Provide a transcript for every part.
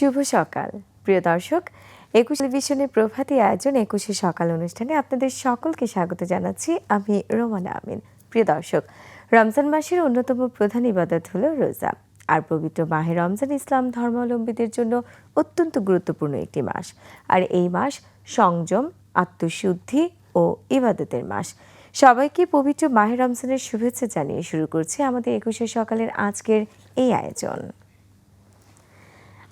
শুভ সকাল। প্রিয় দর্শক, একুশ টেলিভিশনের প্রভাতী আয়োজন একুশে সকাল অনুষ্ঠানে আপনাদের সকলকে স্বাগত জানাচ্ছি আমি রোমানা আমিন। প্রিয় দর্শক, রমজান মাসের অন্যতম প্রধান ইবাদত হল রোজা। আর পবিত্র মাহে রমজান ইসলাম ধর্মাবলম্বীদের জন্য অত্যন্ত গুরুত্বপূর্ণ একটি মাস। আর এই মাস সংযম, আত্মশুদ্ধি ও ইবাদতের মাস। সবাইকে পবিত্র মাহে রমজানের শুভেচ্ছা জানিয়ে শুরু করছে আমাদের একুশে সকালের আজকের এই আয়োজন।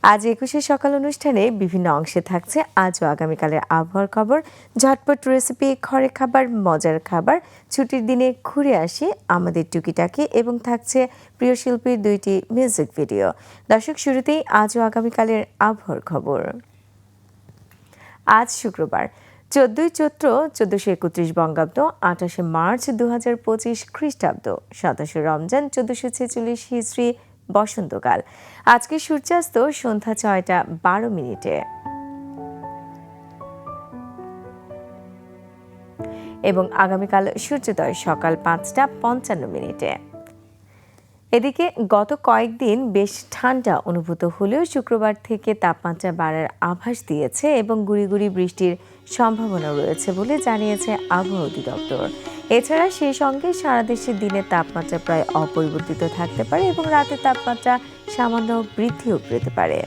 আজ একুশে সকাল অনুষ্ঠানে বিভিন্ন অংশে থাকছে আজ ও আগামীকালের আবহাওয়ার খবর। ঝটপট রেসিপি ঘরে খাবার, মজার খাবার। ছুটির দিনে ঘুরে আসি আমাদের টুকিটাকি এবং থাকছে প্রিয় শিল্পীর দুইটি মিউজিক ভিডিও দর্শক, শুরুতেই আজ ও আগামীকালের আবহাওয়ার খবর। আজ শুক্রবার, চোদ্দই চৈত্র চোদ্দশো একত্রিশ বঙ্গাব্দ, আঠাশে মার্চ দু হাজার পঁচিশ খ্রিস্টাব্দ, সাতাশে রমজান চোদ্দশো ছেচল্লিশ হিজড়ি বসন্তকাল। আজকে সূর্যাস্ত সন্ধ্যা ছয়টা বারো মিনিটে। এবং আগামীকাল সূর্যোদয় সকাল পাঁচটা পঞ্চান্ন মিনিটে। এদিকে গত কয়েকদিন বেশ ঠান্ডা অনুভূত হলেও শুক্রবার থেকে তাপমাত্রা বাড়ার আভাস দিয়েছে এবং গুড়ি গুড়ি বৃষ্টির সম্ভাবনা রয়েছে বলে জানিয়েছে আবহাওয়া অধিদপ্তর। এছাড়া সেই সঙ্গে সারা দেশে দিনের তাপমাত্রা প্রায় অপরিবর্তিত থাকতে পারে এবং রাতের তাপমাত্রা সামান্য বৃদ্ধিও পেতে পারে।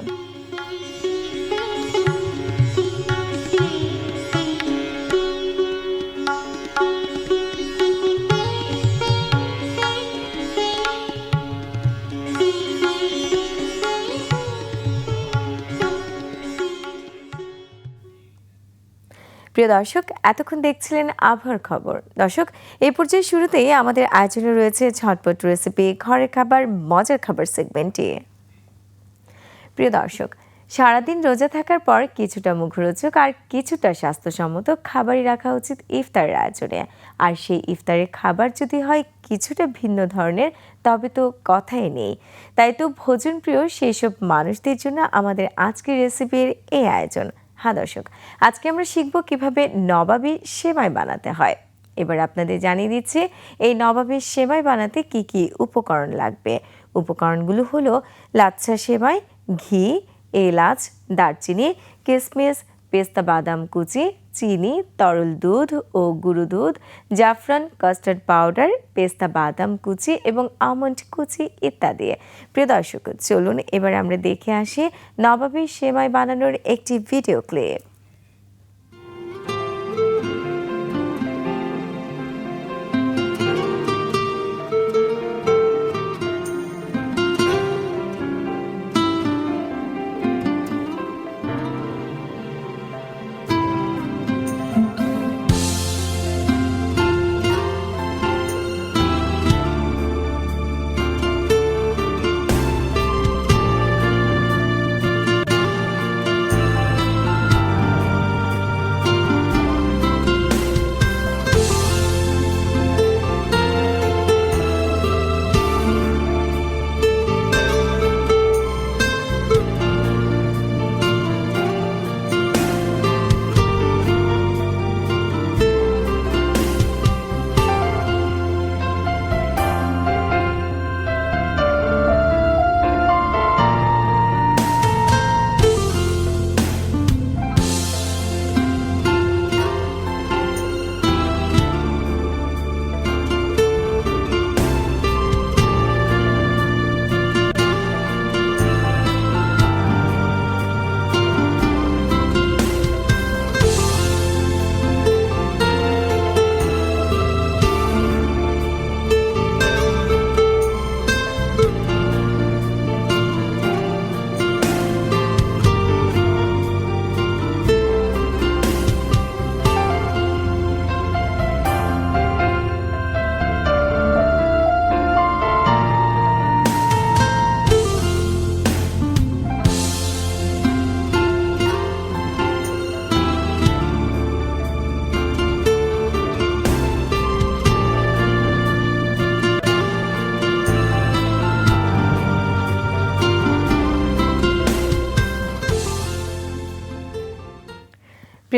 প্রিয় দর্শক, এতক্ষণ দেখছিলেন আবহাওয়ার খবর। দর্শক, এই পর্যায়ে শুরুতেই আমাদের আয়োজনে রয়েছে ঝটপট রেসিপি ঘরের খাবার, মজার খাবার সেগমেন্টটি প্রিয় দর্শক, সারাদিন রোজা থাকার পর কিছুটা মুখরোচক আর কিছুটা স্বাস্থ্যসম্মত খাবারই রাখা উচিত ইফতারের আয়োজনে। আর সেই ইফতারের খাবার যদি হয় কিছুটা ভিন্ন ধরনের, তবে তো কথাই নেই। তাই তো ভোজন প্রিয় সেই সব মানুষদের জন্য আমাদের আজকের রেসিপির এই আয়োজন। হ্যাঁ দর্শক, আজকে আমরা শিখব কীভাবে নবাবী সেমাই বানাতে হয়। এবার আপনাদের জানিয়ে দিচ্ছি, এই নবাবী সেবাই বানাতে কি কি উপকরণ লাগবে? উপকরণগুলো হলো লাচ্ছা সেমাই, ঘি, এলাচ, দারচিনি কিশমিশ পেস্তা বাদাম কুচি, চিনি, তরল দুধ ও গুঁড়ো দুধ, জাফরান কাস্টার্ড পাউডার, পেস্তা বাদাম কুচি এবং আমন্ড কুচি ইত্যাদি। প্রিয় দর্শক, চলুন এবার আমরা দেখে আসি নবাবী সেমাই বানানোর একটি ভিডিও ক্লিপ।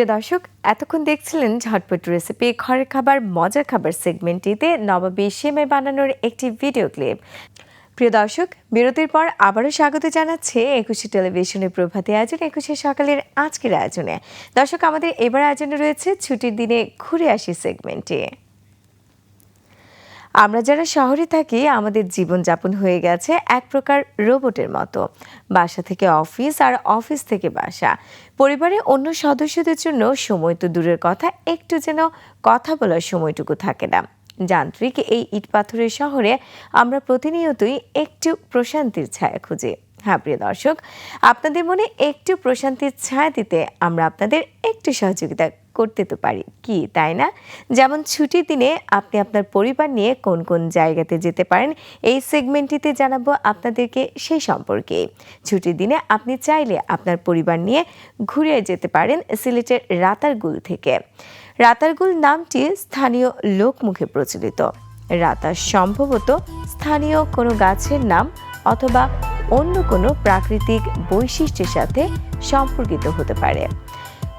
প্রিয় দর্শক, এতক্ষণ দেখছিলেন ঝটপট রেসিপি ঘরের খাবার, মজার খাবার সেগমেন্টটিতে নবাবী সেমাই বানানোর একটি ভিডিও ক্লিপ প্রিয় দর্শক, বিরতির পর আবারও স্বাগত জানাচ্ছে একুশে টেলিভিশনের প্রভাতে আয়োজন, একুশে সকালের আজকের আয়োজনে। দর্শক, আমাদের এবার আয়োজনে রয়েছে ছুটির দিনে ঘুরে আসি সেগমেন্টে আমরা যারা শহরে থাকি, আমাদের জীবনযাপন হয়ে গেছে এক প্রকার রোবটের মতো। বাসা থেকে অফিস আর অফিস থেকে বাসা। পরিবারে অন্য সদস্যদের জন্য সময় তো দূরের কথা, একটু যেন কথা বলার সময়টুকু থাকে না। যান্ত্রিক এই ইট পাথরের শহরে আমরা প্রতিনিয়তই একটু প্রশান্তির ছায়া খুঁজি। হ্যাঁ প্রিয় দর্শক, আপনাদের মনে একটু প্রশান্তির ছায়া দিতে আমরা আপনাদের একটু সহযোগিতা করতে তো পারি। কি, তাই না? যেমন ছুটির দিনে আপনি আপনার পরিবার নিয়ে কোন কোন জায়গাতে যেতে পারেন, এই সেগমেন্টটিতে জানাব আপনাদেরকে সেই সম্পর্কে। ছুটির দিনে আপনি চাইলে আপনার পরিবার নিয়ে ঘুরে যেতে পারেন সিলেটের রাতারগুল থেকে। রাতারগুল নামটি স্থানীয় লোকমুখে প্রচলিত। রাতার সম্ভবত স্থানীয় কোনো গাছের নাম অথবা অন্য কোনো প্রাকৃতিক বৈশিষ্ট্যের সাথে সম্পর্কিত হতে পারে।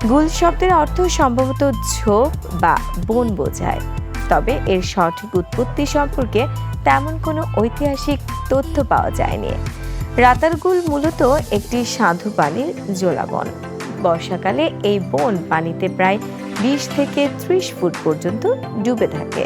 গুল শব্দের অর্থ সম্ভবত ঝোপ বা বন বোঝায়। তবে এর সঠিক উৎপত্তি সম্পর্কে তেমন কোনো ঐতিহাসিক তথ্য পাওয়া যায়নি। রাতারগুল মূলত একটি সাধু পানির জোলাবন। বর্ষাকালে এই বন পানিতে প্রায় বিশ থেকে ত্রিশ ফুট পর্যন্ত ডুবে থাকে।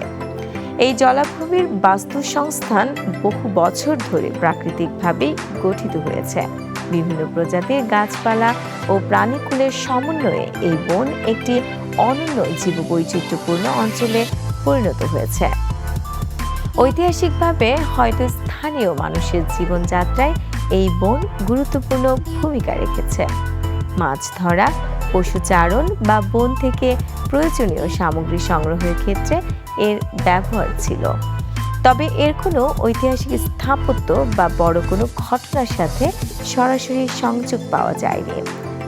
এই জলাভূমির বাস্তুসংস্থান বহু বছর ধরে প্রাকৃতিকভাবেই গঠিত হয়েছে। বিভিন্ন প্রজাতির গাছপালা ও প্রাণীকুলের সমন্বয়ে এই বন একটি অনন্য জীববৈচিত্র্যপূর্ণ অঞ্চলে পরিণত হয়েছে। ঐতিহাসিকভাবে হয়তো স্থানীয় মানুষের জীবনযাত্রায় এই বন গুরুত্বপূর্ণ ভূমিকা রেখেছে। মাছ ধরা, পশুচারণ বা বন থেকে প্রয়োজনীয় সামগ্রী সংগ্রহের ক্ষেত্রে এর ব্যবহার ছিল। তবে এর কোনো ঐতিহাসিক স্থাপত্য বা বড় কোনো ঘটনার সাথে সরাসরি সংযোগ পাওয়া যায়নি।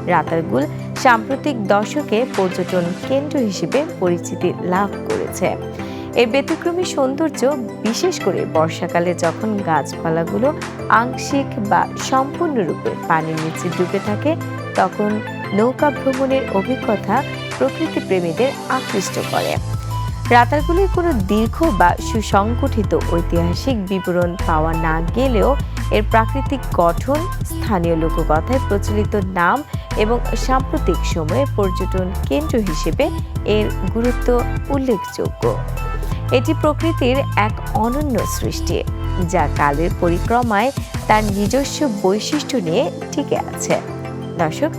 রাতারগুল সাম্প্রতিক দশকে পর্যটন কেন্দ্র হিসেবে পরিচিতি লাভ করেছে। এর ব্যতিক্রমী সৌন্দর্য, বিশেষ করে বর্ষাকালে যখন গাছপালাগুলো আংশিক বা সম্পূর্ণরূপে পানির নিচে ডুবে থাকে, তখন নৌকা ভ্রমণের অভিজ্ঞতা প্রকৃতি প্রেমীদের আকৃষ্ট করে। রাতারগুলির কোনো দীর্ঘ বা সুসংগঠিত ঐতিহাসিক বিবরণ পাওয়া না গেলেও এর প্রাকৃতিক গঠন, স্থানীয় লোককথায় প্রচলিত নাম এবং সাম্প্রতিক সময়ে পর্যটন কেন্দ্র হিসেবে এর গুরুত্ব উল্লেখযোগ্য। এটি প্রকৃতির এক অনন্য সৃষ্টি, যা কালের পরিক্রমায় তার নিজস্ব বৈশিষ্ট্য নিয়ে টিকে আছে। দর্শক,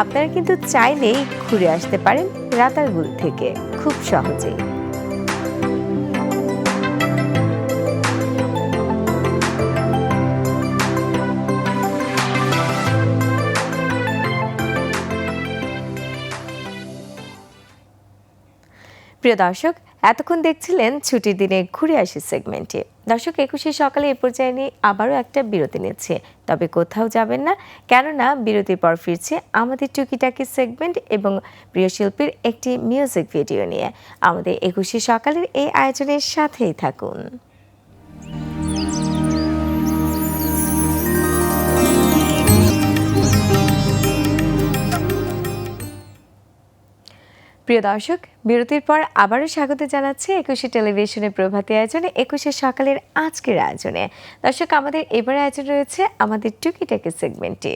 আপনারা কিন্তু চাইলেই ঘুরে আসতে পারেন রাতারগুল থেকে, খুব সহজেই। প্রিয় দর্শক, এতক্ষণ দেখছিলেন ছুটির দিনে ঘুরে আসি সেগমেন্টে দর্শক, একুশে সকালে এ পর্যায়ে নিয়ে আবারও একটা বিরতি নিচ্ছে। তবে কোথাও যাবেন না, কেননা বিরতির পর ফিরছে আমাদের টুকিটাকি সেগমেন্ট এবং প্রিয় শিল্পীর একটি মিউজিক ভিডিও নিয়ে। আমাদের একুশে সকালের এই আয়োজনের সাথেই থাকুন। প্রিয় দর্শক, বিরতির পর আবারও স্বাগত জানাচ্ছি একুশে টেলিভিশনের প্রভাতী আয়োজনে, একুশে সকালের আজকের আয়োজনে। দর্শক, আমাদের এবারে আয়োজন রয়েছে আমাদের টুকিটাকি সেগমেন্টে।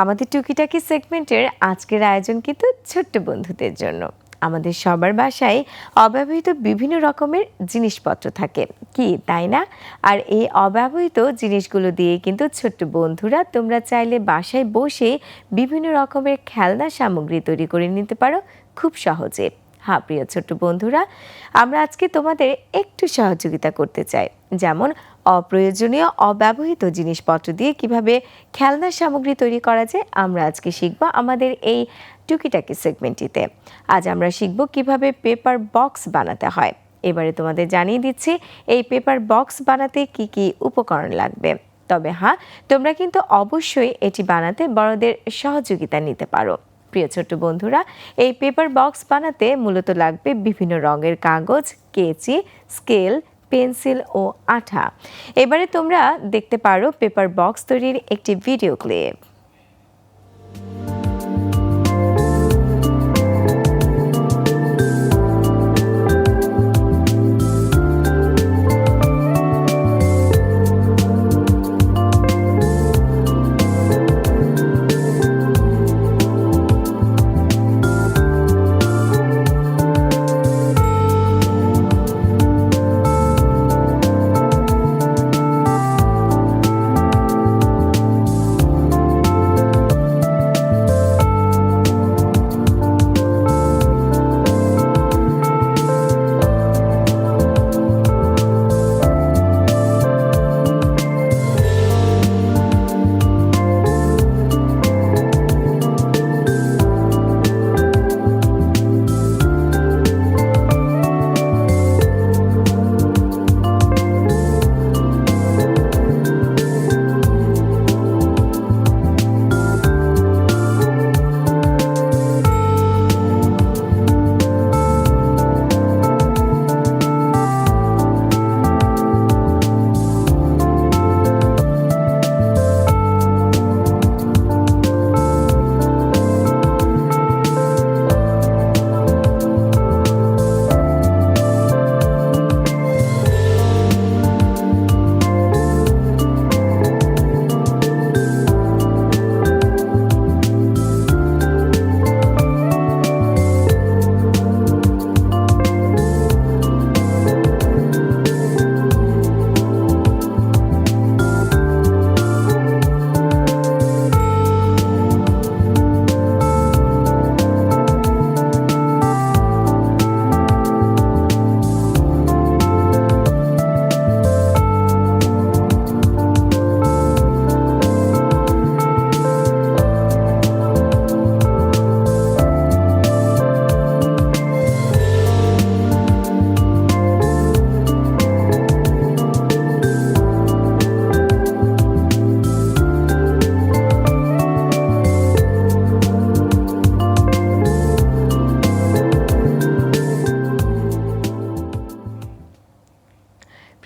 আমাদের টুকিটাকি সেগমেন্টের আজকের আয়োজন কিন্তু ছোট্ট বন্ধুদের জন্য। আমাদের সবার বাসায় অব্যবহৃত বিভিন্ন রকমের জিনিসপত্র থাকে। কি, তাই না? আর এই অব্যবহৃত জিনিসগুলো দিয়ে কিন্তু ছোট্ট বন্ধুরা তোমরা চাইলে বাসায় বসে বিভিন্ন রকমের খেলনা সামগ্রী তৈরি করে নিতে পারো খুব সহজে। হ্যাঁ প্রিয় ছোট্ট বন্ধুরা, আমরা আজকে তোমাদের একটু সহযোগিতা করতে চাই। যেমন, অপ্রয়োজনীয়, অব্যবহৃত জিনিসপত্র দিয়ে কীভাবে খেলনার সামগ্রী তৈরি করা যায়, আমরা আজকে শিখব আমাদের এই টুকিটাকি সেগমেন্টটিতে। আজ আমরা শিখব কীভাবে পেপার বক্স বানাতে হয়। এবারে তোমাদের জানিয়ে দিচ্ছি, এই পেপার বক্স বানাতে কি কি উপকরণ লাগবে। তবে হ্যাঁ তোমরা কিন্তু অবশ্যই এটি বানাতে বড়দের সহযোগিতা নিতে পারো। প্রিয় ছোট বন্ধুরা, এই পেপার বক্স বানাতে মূলত লাগবে বিভিন্ন রঙের কাগজ, কেচি স্কেল পেন্সিল ও আঠা। এবারে তোমরা দেখতে পারো পেপার বক্স তৈরির একটি ভিডিও ক্লিপ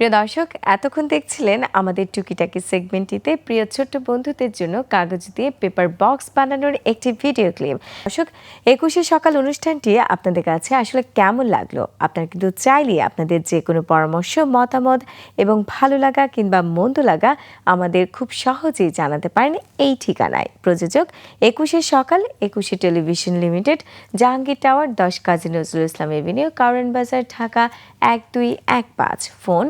প্রিয় দর্শক, এতক্ষণ দেখছিলেন আমাদের টুকিটাকি সেগমেন্টটিতে প্রিয় ছোট্ট বন্ধুদের জন্য কাগজ দিয়ে পেপার বক্স বানানোর একটি ভিডিও ক্লিপ। দর্শক, একুশে সকাল অনুষ্ঠানটি আপনাদের কাছে আসলে কেমন লাগল? আপনারা কিন্তু চাইলে আপনাদের যে কোনো পরামর্শ, মতামত এবং ভালো লাগা কিংবা মন্দ লাগা আমাদের খুব সহজেই জানাতে পারেন এই ঠিকানায়। প্রযোজক, একুশে সকাল, একুশে টেলিভিশন লিমিটেড, জাহাঙ্গীর টাওয়ার, দশ কাজী নজরুল ইসলাম এভিনিউ, কারণ বাজার, ঢাকা এক দুই এক পাঁচ। ফোন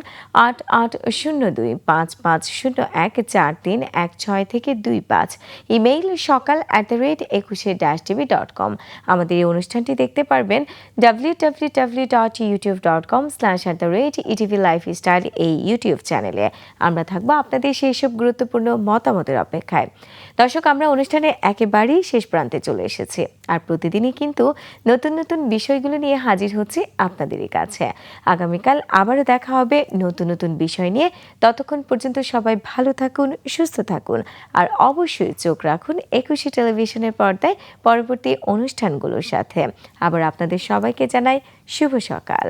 আট আট শূন্য দুই পাঁচ পাঁচ শূন্য এক চার তিন এক ছয় থেকে দুই পাঁচ। ইমেইল সকাল at the rate Ekushey dash TV dot com আমাদের এই অনুষ্ঠানটি দেখতে পারবেন W W W dot YouTube dot com slash at the rate ETV life style এই ইউটিউব চ্যানেলে আমরা থাকব আপনাদের সেই সব গুরুত্বপূর্ণ মতামতের অপেক্ষায়। দর্শক, আমরা অনুষ্ঠানে একেবারেই শেষ প্রান্তে চলে এসেছি। আর প্রতিদিনই কিন্তু নতুন নতুন বিষয়গুলো নিয়ে হাজির হচ্ছে আপনাদেরই কাছে। আগামীকাল আবারও দেখা হবে নতুন নতুন বিষয় নিয়ে। ততক্ষণ পর্যন্ত সবাই ভালো থাকুন, সুস্থ থাকুন। আর অবশ্যই চোখ রাখুন একুশে টেলিভিশনের পর্দায় পরবর্তী অনুষ্ঠানগুলোর সাথে। আবার আপনাদের সবাইকে জানাই শুভ সকাল।